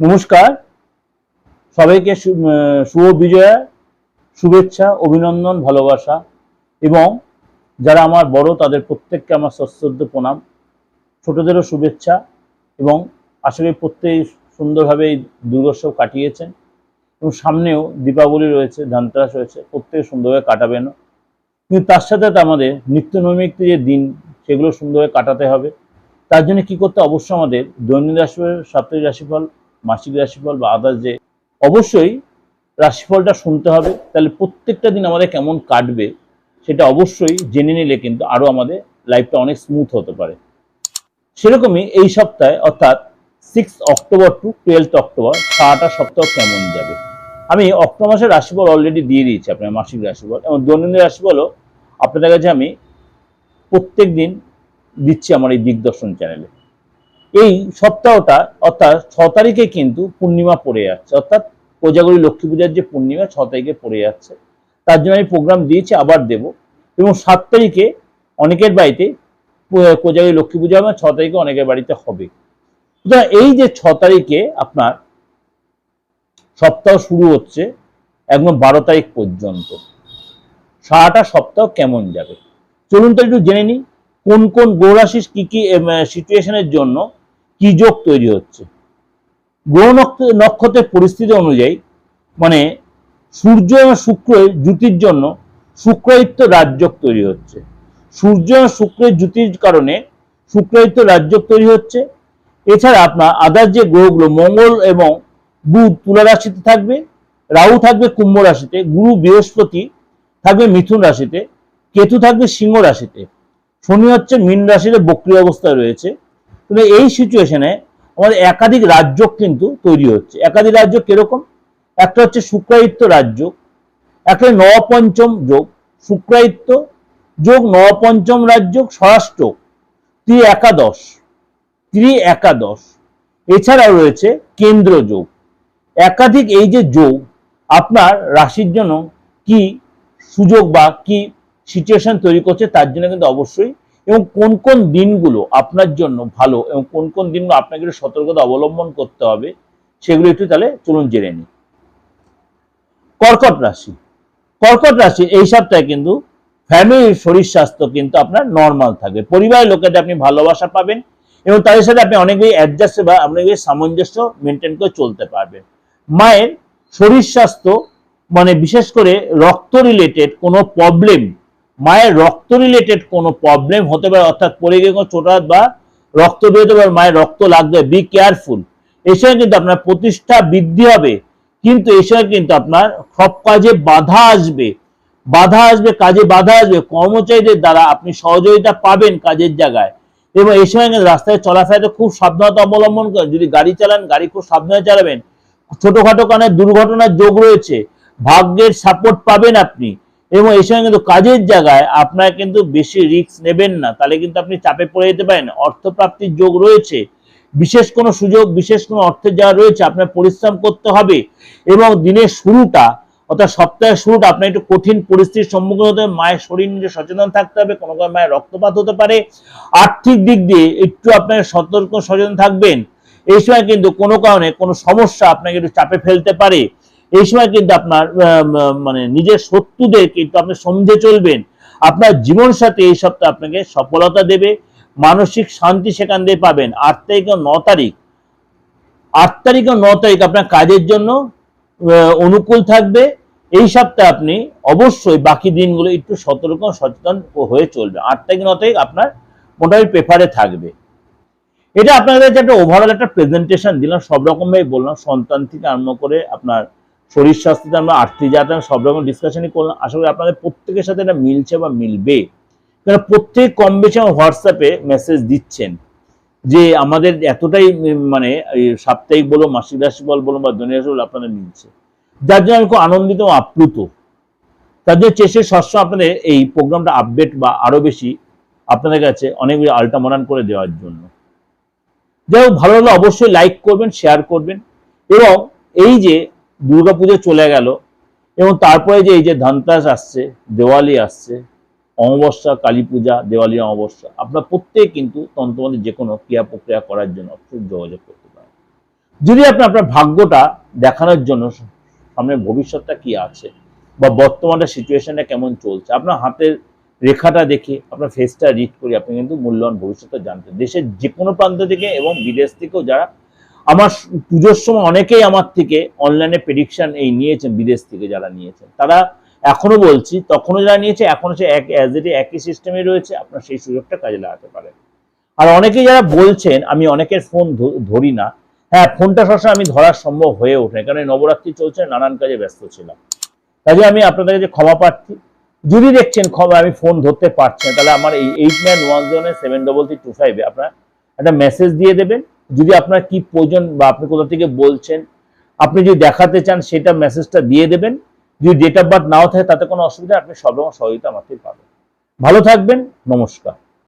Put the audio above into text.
নমস্কার। সবাইকে শুভ বিজয়া, শুভেচ্ছা, অভিনন্দন, ভালোবাসা এবং যারা আমার বড়, তাদের প্রত্যেককে আমার সশ্রদ্ধ প্রণাম, ছোটদেরও শুভেচ্ছা এবং আশা করি প্রত্যেকেই সুন্দরভাবে এই দুর্গোৎসব কাটিয়েছেন এবং সামনেও দীপাবলি রয়েছে, ধানতেরাস রয়েছে, প্রত্যেকে সুন্দরভাবে কাটাবেনও কিন্তু তার সাথে আমাদের নিত্য নৈমিত্তিক যে দিন, সেগুলো সুন্দরভাবে কাটাতে হবে। তার জন্য কি করতে হবে? অবশ্যই আমাদের দৈনিক রাশিফল সাপ্তাহিক রাশিফল মাসিক রাশিফল বা আদার্স যে অবশ্যই রাশিফলটা শুনতে হবে। তাহলে প্রত্যেকটা দিন আমাদের কেমন কাটবে সেটা অবশ্যই জেনে নিলে কিন্তু আরও আমাদের লাইফটা অনেক স্মুথ হতে পারে। সেরকমই এই সপ্তাহে অর্থাৎ six October to twelfth October সারাটা সপ্তাহ কেমন যাবে? আমি অক্টোবর মাসের রাশিফল অলরেডি দিয়ে দিয়েছি আপনার মাসিক রাশিফল এবং দৈনন্দিন রাশিফলও আপনাদের কাছে আমি প্রত্যেক দিন দিচ্ছি আমার এই দিগদর্শন চ্যানেলে এই সপ্তাহটা অর্থাৎ ছ তারিখে কিন্তু পূর্ণিমা পড়ে যাচ্ছে। অর্থাৎ কোজাগরী লক্ষ্মী পূজার যে পূর্ণিমা, ছ তারিখে পড়ে যাচ্ছে। তার জন্য আমি প্রোগ্রাম দিয়েছি, আবার দেব। এবং সাত তারিখে অনেকের বাড়িতে কোজাগরী লক্ষ্মী পূজা হবে, ছ তারিখে অনেকের বাড়িতে হবে। সুতরাং এই যে ছ তারিখে আপনার সপ্তাহ শুরু হচ্ছে, একদম বারো তারিখ পর্যন্ত। সারাটা সপ্তাহ কেমন যাবে? চলুন তো একটু জেনে নিই, কোন কোন গ্রহরাশির কি কি সিচুয়েশনের জন্য কি যোগ তৈরি হচ্ছে। গ্রহ নক্ষত্রের পরিস্থিতি অনুযায়ী মানে সূর্য এবং শুক্রের জুতির জন্য শুক্রায়িত্ব রাজযোগ তৈরি হচ্ছে। সূর্য এবং শুক্রের জুতির কারণে শুক্রায়িত্ব রাজযোগ তৈরি হচ্ছে। এছাড়া আপনার আদার যে গ্রহগুলো, মঙ্গল এবং বুধ তুলা রাশিতে থাকবে, রাহু থাকবে কুম্ভ রাশিতে, গুরু বৃহস্পতি থাকবে মিথুন রাশিতে, কেতু থাকবে সিংহ রাশিতে। শনি হচ্ছে মীন রাশিতে বক্রি অবস্থায় রয়েছে। কিন্তু এই সিচুয়েশনে আমাদের একাধিক রাজ্য কিন্তু তৈরি হচ্ছে। একাধিক রাজ্য কীরকম? একটা হচ্ছে শুক্রায়িত্ব রাজ্য, একটা নবপঞ্চম যোগ। শুক্রায়িত্ব যোগ, নবপঞ্চম রাজ্য স্বরাষ্ট্র ত্রি একাদশ ত্রি একাদশ এছাড়াও রয়েছে কেন্দ্র যোগ। একাধিক এই যে যোগ, আপনার রাশির জন্য কি সুযোগ বা কি সিচুয়েশন তৈরি করছে তার জন্য কিন্তু অবশ্যই এবং কোন কোন দিনগুলো আপনার জন্য ভালো এবং কোন কোন দিনগুলো আপনাকে একটু সতর্কতা অবলম্বন করতে হবে, সেগুলো একটু তাহলে চলুন জেনে নিই। কর্কট রাশি। কর্কট রাশি, এই সপ্তাহে কিন্তু ফ্যামিলির শরীর স্বাস্থ্য কিন্তু আপনার নর্মাল থাকবে। পরিবারের লোকেদের আপনি ভালোবাসা পাবেন এবং তাদের সাথে আপনি অনেকগুলি অ্যাডজাস্ট বা অনেকগুলি সামঞ্জস্য মেনটেন করে চলতে পারবেন। মায়ের শরীর স্বাস্থ্য মানে বিশেষ করে রক্ত রিলেটেড কোনো প্রবলেম মায়ের রক্ত রিলেটেড কোনো প্রবলেম হতে পারে, অর্থাৎ পড়ে গিয়ে কোনো চোটাত বা রক্ত বেরোতে পারে মায়ের রক্ত লাগবে বি কেয়ারফুল এই সময় কিন্তু আপনার প্রতিষ্ঠা বৃদ্ধি হবে, কিন্তু এই সময় কিন্তু আপনার সব কাজে বাধা আসবে। বাধা আসবে, কাজে বাধা আসবে, কর্মচারীদের দ্বারা আপনি সহযোগিতা পাবেন কাজের জায়গায়। এবং এই সময় কিন্তু রাস্তায় চলাফেরাতে খুব সাবধানতা অবলম্বন করেন যদি গাড়ি চালান, গাড়ি খুব সাবধানে চালাবেন। ছোটখাটো কারণে দুর্ঘটনার যোগ রয়েছে। ভাগ্যের সাপোর্ট পাবেন আপনি। এবং এই সময় কিন্তু কাজের জায়গায় আপনারা কিন্তু বেশি রিস্ক নেবেন না। তাহলে কিন্তু আপনি চাপে পড়ে যেতে পারেন। অর্থপ্রাপ্তির যোগ রয়েছে। বিশেষ কোনো সুযোগ, বিশেষ কোনো অর্থের জায়গা রয়েছে, আপনার পরিশ্রম করতে হবে এবং দিনের শুরুটা, অর্থাৎ সপ্তাহের শুরুটা আপনার একটু কঠিন পরিস্থিতির সম্মুখীন হতে হবে। মায়ের শরীর নিয়ে সচেতন থাকতে হবে। কোনো কোনো মায়ের রক্তপাত হতে পারে। আর্থিক দিক দিয়ে একটু আপনার সতর্ক, সচেতন থাকবেন। এই সময় কিন্তু কোনো কারণে কোনো সমস্যা আপনাকে একটু চাপে ফেলতে পারে। এই সময় কিন্তু আপনার মানে নিজের শত্রুদের কিন্তু আপনি সমঝে চলবেন। আপনার জীবন সাথে এই সপ্তাহে আপনাকে সফলতা দেবে, মানসিক শান্তি সেখান দিয়ে পাবেন। আট তারিখ ও ন তারিখ। আট তারিখ ও ন তারিখ আপনার কাজের জন্য অনুকূল থাকবে। এই সপ্তাহে আপনি অবশ্যই বাকি দিনগুলো একটু সতর্ক সচেতন হয়ে চলবে। আট তারিখ ন তারিখ আপনার মোটামুটি পেপারে থাকবে। এটা আপনাদের একটা ওভারঅল একটা প্রেজেন্টেশন দিলাম, সব রকম ভাবে বললাম, সন্তান থেকে আরম্ভ করে আপনার শরীর স্বাস্থ্যতে আমরা আর্থিক যাতে সব রকম ডিসকাশনই করলাম। আশা করি আপনাদের প্রত্যেকের সাথে এটা মিলছে বা মিলবে। কারণ প্রত্যেক কম বেশি আমার হোয়াটসঅ্যাপে মেসেজ দিচ্ছেন যে আমাদের এতটাই মানে সাপ্তাহিক বলো, মাসিক রাশি বল বা দৈনিক রাশি বলো আপনাদের মিলছে। যার জন্য আমি খুব আনন্দিত ও আপ্লুত। তার জন্য চেষ্টা সবসময় আপনাদের এই প্রোগ্রামটা আপডেট বা আরও বেশি আপনাদের কাছে অনেক আল্টামরান করে দেওয়ার জন্য। যাই হোক, ভালো লাগলে অবশ্যই লাইক করবেন শেয়ার করবেন এবং এই যে দুর্গাপুজো চলে গেল এবং তারপরে যে এই যে ধানতেরাস আসছে, দেওয়ালি আসছে, অমাবস্যা, কালী পূজা, দেওয়ালি, অমাবস্যা, আপনার প্রত্যেক কিন্তু তন্ত্রমন্ত্রের যে কোনো ক্রিয়া প্রক্রিয়া করার জন্য অবশ্যই যোগাযোগ করতে পারেন। যদি আপনি আপনার ভাগ্যটা দেখানোর জন্য সামনে ভবিষ্যৎটা কি আছে বা বর্তমানে সিচুয়েশনটা কেমন চলছে, আপনার হাতের রেখাটা দেখে, আপনার ফেসটা রিড করে আপনি কিন্তু মূল্যবান ভবিষ্যৎটা জানতেন দেশের যে কোনো প্রান্ত থেকে এবং বিদেশ থেকেও যারা আমার পুজোর সময় অনেকেই আমার থেকে অনলাইনে প্রেডিকশন এই নিয়েছেন, বিদেশ থেকে যারা নিয়েছেন। তারা এখনও বলছি, তখনও যারা নিয়েছে, এখনও সে এক অ্যাজ এটি একই সিস্টেমে রয়েছে, আপনার সেই সুযোগটা কাজে লাগাতে পারেন। আর অনেকেই যারা বলছেন, আমি অনেকের ফোন ধরি না হ্যাঁ ফোনটা সবসময় আমি ধরার সম্ভব হয়ে ওঠে কারণ নবরাত্রি চলছে, নানান কাজে ব্যস্ত ছিলাম। কাজে আমি আপনাদের কাছে ক্ষমা প্রার্থী, যদি দেখছেন ক্ষমা, আমি ফোন ধরতে পারছি না, তাহলে আমার এই eight nine one zero seven double three two ফাইভে আপনার একটা মেসেজ দিয়ে দেবেন। যদি আপনার কি প্রয়োজন বা আপনি কোথা থেকে বলছেন, আপনি যদি দেখাতে চান, সেটা মেসেজটা দিয়ে দেবেন। যদি ডেট অফ বার্থ নাও থাকে, তাতে কোনো অসুবিধা আপনি সব রকম সহযোগিতা আমার থেকে পাবেন। ভালো থাকবেন, নমস্কার।